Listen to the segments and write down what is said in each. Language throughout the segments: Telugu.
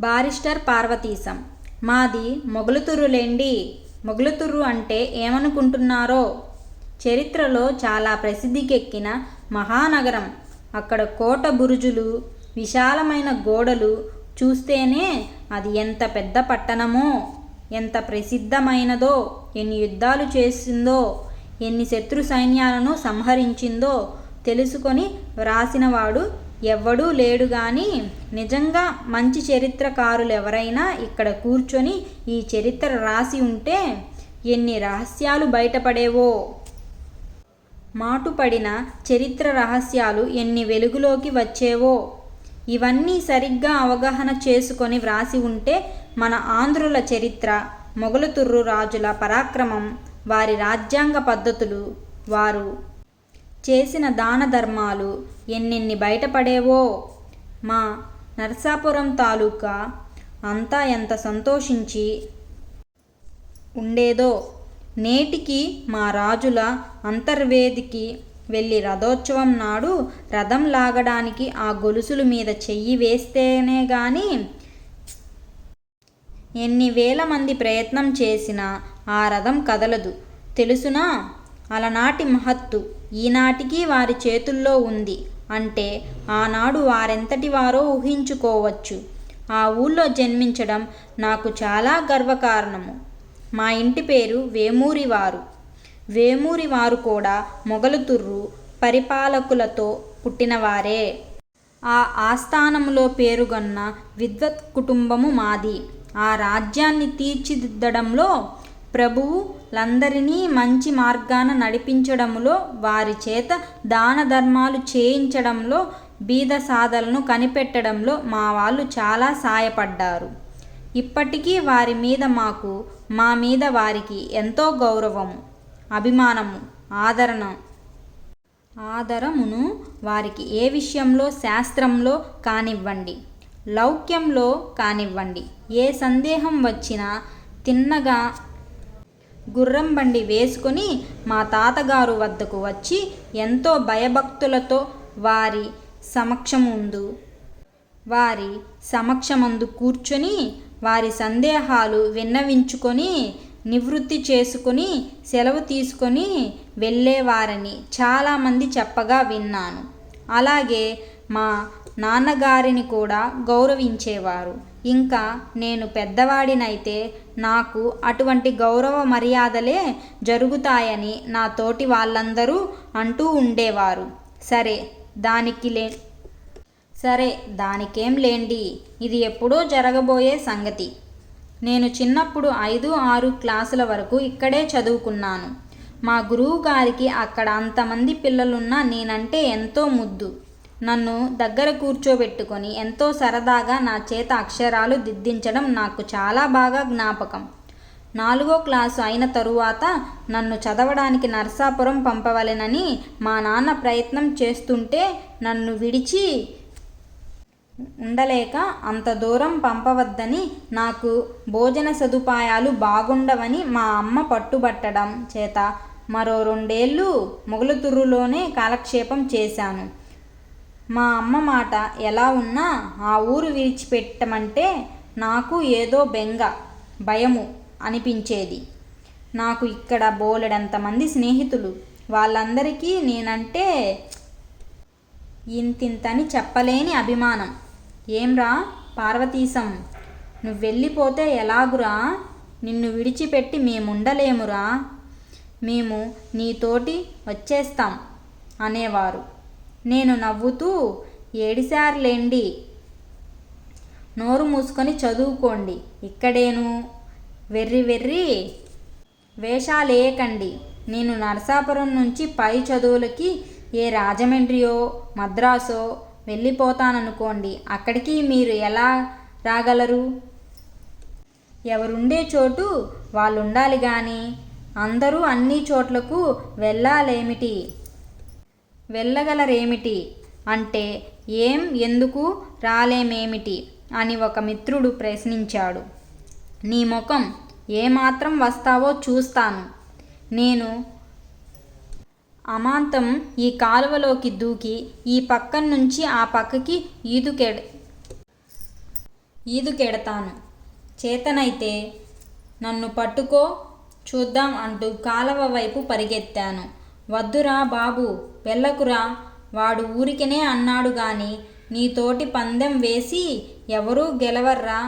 బారిస్టర్ పార్వతీశం. మాది మొగలుతురులేండి. మొగలుతురు అంటే ఏమనుకుంటున్నారో? చరిత్రలో చాలా ప్రసిద్ధికెక్కిన మహానగరం. అక్కడ కోట బురుజులు విశాలమైన గోడలు చూస్తేనే అది ఎంత పెద్ద పట్టణమో? ఎంత ప్రసిద్ధమైనదో? ఎన్ని యుద్ధాలు చేసిందో? ఎన్ని శత్రు సైన్యాలను సంహరించిందో? తెలుసుకొని వ్రాసినవాడు ఎవ్వడూ లేడు గాని నిజంగా మంచి చరిత్రకారులు ఎవరైనా ఇక్కడ కూర్చొని ఈ చరిత్ర రాసి ఉంటే ఎన్ని రహస్యాలు బయటపడేవో. మాటుపడిన చరిత్ర రహస్యాలు ఎన్ని వెలుగులోకి వచ్చేవో. ఇవన్నీ సరిగ్గా అవగాహన చేసుకొని వ్రాసి ఉంటే మన ఆంధ్రుల చరిత్ర మొగలుతుర్రు రాజుల పరాక్రమం వారి రాజ్యాంగ పద్ధతులు వారు చేసిన దాన ధర్మాలు ఎన్నెన్ని బయటపడేవో! మా నర్సాపురం తాలూకా అంతా ఎంత సంతోషించి ఉండేదో! నేటికి మా రాజుల అంతర్వేదికి వెళ్ళి రథోత్సవం నాడు రథం లాగడానికి ఆ గొలుసుల మీద చెయ్యి వేస్తేనే గాని ఎన్ని వేల మంది ప్రయత్నం చేసినా ఆ రథం కదలదు. తెలుసునా? అలనాటి మహత్తు ఈనాటికి వారి చేతుల్లో ఉంది అంటే ఆనాడు వారెంతటి వారో ఊహించుకోవచ్చు. ఆ ఊళ్ళో జన్మించడం నాకు చాలా గర్వకారణము. మా ఇంటి పేరు వేమూరివారు. వేమూరివారు కూడా మొగలుతుర్రు పరిపాలకులతో పుట్టినవారే. ఆ ఆస్థానములో పేరుగొన్న విద్వత్ కుటుంబము మాది. ఆ రాజ్యాన్ని తీర్చిదిద్దడంలో ప్రభువు లందరినీ మంచి మార్గాన నడిపించడములో వారి చేత దాన ధర్మాలు చేయించడంలో బీద సాధలను కనిపెట్టడంలో మా వాళ్ళు చాలా సాయపడ్డారు. ఇప్పటికీ వారి మీద మాకు మా మీద వారికి ఎంతో గౌరవము అభిమానము ఆదరణ. ఆదరమును వారికి ఏ విషయంలో శాస్త్రంలో కానివ్వండి లౌక్యంలో కానివ్వండి ఏ సందేహం వచ్చినా తిన్నగా గుర్రం బండి వేసుకొని మా తాతగారు వద్దకు వచ్చి ఎంతో భయభక్తులతో వారి సమక్షముందు వారి సమక్షమందు కూర్చొని వారి సందేహాలు విన్నవించుకొని నివృత్తి చేసుకొని సెలవు తీసుకొని వెళ్ళేవారని చాలామంది చెప్పగా విన్నాను. అలాగే మా నాన్నగారిని కూడా గౌరవించేవారు. ఇంకా నేను పెద్దవాడినైతే నాకు అటువంటి గౌరవ మర్యాదలే జరుగుతాయని నా తోటి వాళ్ళందరూ అంటూ ఉండేవారు. సరే దానికి లే సరే దానికేం లేండి. ఇది ఎప్పుడో జరగబోయే సంగతి. నేను చిన్నప్పుడు ఐదు ఆరు క్లాసుల వరకు ఇక్కడే చదువుకున్నాను. మా గురువు గారికి అక్కడ అంతమంది పిల్లలున్నా నేనంటే ఎంతో ముద్దు. నన్ను దగ్గర కూర్చోబెట్టుకొని ఎంతో సరదాగా నా చేత అక్షరాలు దిద్దించడం నాకు చాలా బాగా జ్ఞాపకం. నాలుగో క్లాసు అయిన తరువాత నన్ను చదవడానికి నర్సాపురం పంపవలెనని మా నాన్న ప్రయత్నం చేస్తుంటే నన్ను విడిచి ఉండలేక అంత దూరం పంపవద్దని నాకు భోజన సదుపాయాలు బాగుండవని మా అమ్మ పట్టుబట్టడం చేత మరో రెండేళ్ళు మొగలుతురులోనే కాలక్షేపం చేశాను. మా అమ్మ మాట ఎలా ఉన్నా ఆ ఊరు విడిచిపెట్టమంటే నాకు ఏదో బెంగ భయము అనిపించేది. నాకు ఇక్కడ బోలెడంతమంది స్నేహితులు. వాళ్ళందరికీ నేనంటే ఇంతింతని చెప్పలేని అభిమానం. ఏంరా పార్వతీశం? నువ్వు వెళ్ళిపోతే ఎలాగురా? నిన్ను విడిచిపెట్టి మేముండలేమురా? మేము నీతోటి వచ్చేస్తాం అనేవారు. నేను నవ్వుతూ ఏడిసార్లేండి నోరు మూసుకొని చదువుకోండి. ఇక్కడేను. వెర్రి వెర్రి వేషాలేయకండి నేను నరసాపురం నుంచి పై చదువులకి ఏ రాజమండ్రియో మద్రాసో వెళ్ళిపోతాననుకోండి. అక్కడికి మీరు ఎలా రాగలరు? ఎవరుండే చోటు వాళ్ళు ఉండాలి కానీ అందరూ అన్ని చోట్లకు వెళ్ళాలేమిటి? వెళ్ళగలరేమిటి? అంటే ఏం ఎందుకు రాలేమేమిటి? అని ఒక మిత్రుడు ప్రశ్నించాడు. నీ ముఖం ఏమాత్రం వస్తావో చూస్తాను. నేను అమాంతం ఈ కాలువలోకి దూకి ఈ పక్కన నుంచి ఆ పక్కకి ఈదుకెడ ఈదుకెడతాను. చేతనైతే నన్ను పట్టుకో చూద్దాం అంటూ కాలువ వైపు పరిగెత్తాను. వద్దురా బాబు వెళ్ళకురా. వాడు ఊరికనే అన్నాడు గాని నీతోటి పందెం వేసి ఎవరూ గెలవర్రా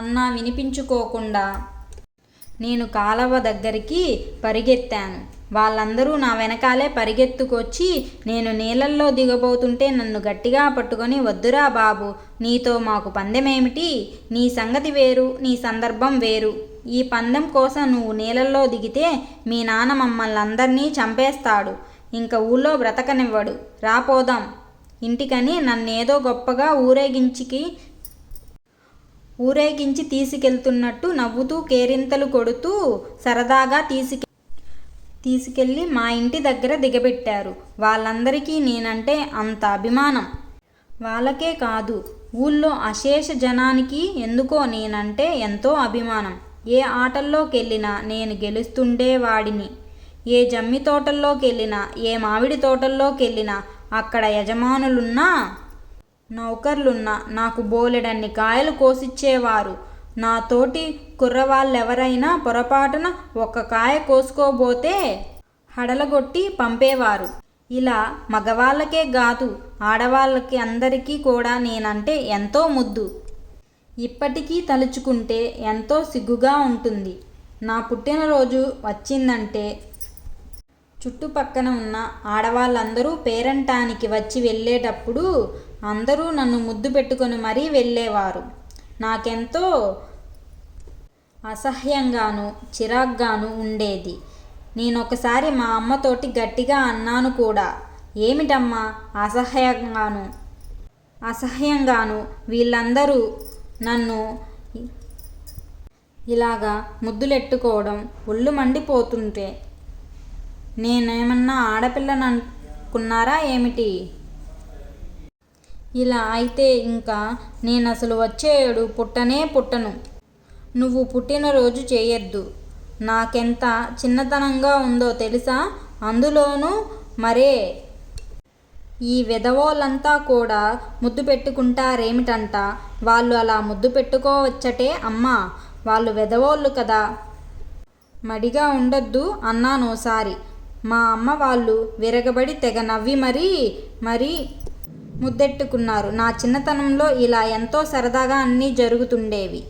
అన్నా వినిపించుకోకుండా. నేను కాలవ దగ్గరికి పరిగెత్తాను. వాళ్ళందరూ నా వెనకాలే పరిగెత్తుకొచ్చి నేను నీళ్ళల్లో దిగబోతుంటే నన్ను గట్టిగా పట్టుకొని వద్దురా బాబు నీతో మాకు పందెమేమిటి? నీ సంగతి వేరు నీ సందర్భం వేరు. ఈ పందెం కోసం నువ్వు నీళ్ళల్లో దిగితే మీ నాన్న మమ్మల్ని అందరినీ చంపేస్తాడు. ఇంక ఊళ్ళో బ్రతకనివ్వడు. రాపోదాం ఇంటికని నన్నేదో గొప్పగా ఊరేగించికి ఊరేగించి తీసుకెళ్తున్నట్టు నవ్వుతూ కేరింతలు కొడుతూ సరదాగా తీసుకె తీసుకెళ్ళి మా ఇంటి దగ్గర దిగబెట్టారు. వాళ్ళందరికీ నేనంటే అంత అభిమానం. వాళ్ళకే కాదు ఊళ్ళో అశేష జనానికి ఎందుకో నేనంటే ఎంతో అభిమానం. ఏ ఆటల్లోకి వెళ్ళినా నేను గెలుస్తుండేవాడిని ఏ జమ్మి తోటల్లోకి వెళ్ళినా ఏ మామిడి తోటల్లోకి వెళ్ళినా అక్కడ యజమానులున్నా నౌకర్లున్నా నాకు బోలెడన్ని కాయలు కోసిచ్చేవారు. నా తోటి కుర్రవాళ్ళెవరైనా పొరపాటున ఒక్క కాయ కోసుకోబోతే హడలగొట్టి పంపేవారు. ఇలా మగవాళ్ళకే కాదు ఆడవాళ్ళకి అందరికీ కూడా నేనంటే ఎంతో ముద్దు. ఇప్పటికీ తలుచుకుంటే ఎంతో సిగ్గుగా ఉంటుంది. నా పుట్టినరోజు వచ్చిందంటే చుట్టుపక్కన ఉన్న ఆడవాళ్ళందరూ పేరంటానికి వచ్చి వెళ్ళేటప్పుడు అందరూ నన్ను ముద్దు పెట్టుకొని మరీ వెళ్ళేవారు. నాకెంతో అసహ్యంగాను చిరాగ్గాను ఉండేది. నేనొకసారి మా అమ్మతోటి గట్టిగా అన్నాను కూడా ఏమిటమ్మా అసహ్యంగాను అసహ్యంగాను వీళ్ళందరూ నన్ను ఇలాగా ముద్దులెట్టుకోవడం ఒళ్ళు మండిపోతుంటే నేనేమన్నా ఆడపిల్లననుకున్నారా ఏమిటి? ఇలా అయితే ఇంకా నేను అసలు వచ్చేడు పుట్టనే పుట్టను. నువ్వు పుట్టినరోజు చేయొద్దు. నాకెంత చిన్నతనంగా ఉందో తెలుసా? అందులోనూ మరే ఈ విధవోళ్ళంతా కూడా ముద్దు పెట్టుకుంటారేమిటంట? వాళ్ళు అలా ముద్దు పెట్టుకోవచ్చటే అమ్మా! వాళ్ళు విధవోళ్ళు కదా! మడిగా ఉండొద్దు అన్నాను ఓసారి. మా అమ్మ వాళ్ళు విరగబడి తెగ నవ్వి మరీ మరీ ముద్దెట్టుకున్నారు. నా చిన్నతనంలో ఇలా ఎంతో సరదాగా అన్నీ జరుగుతుండేవి.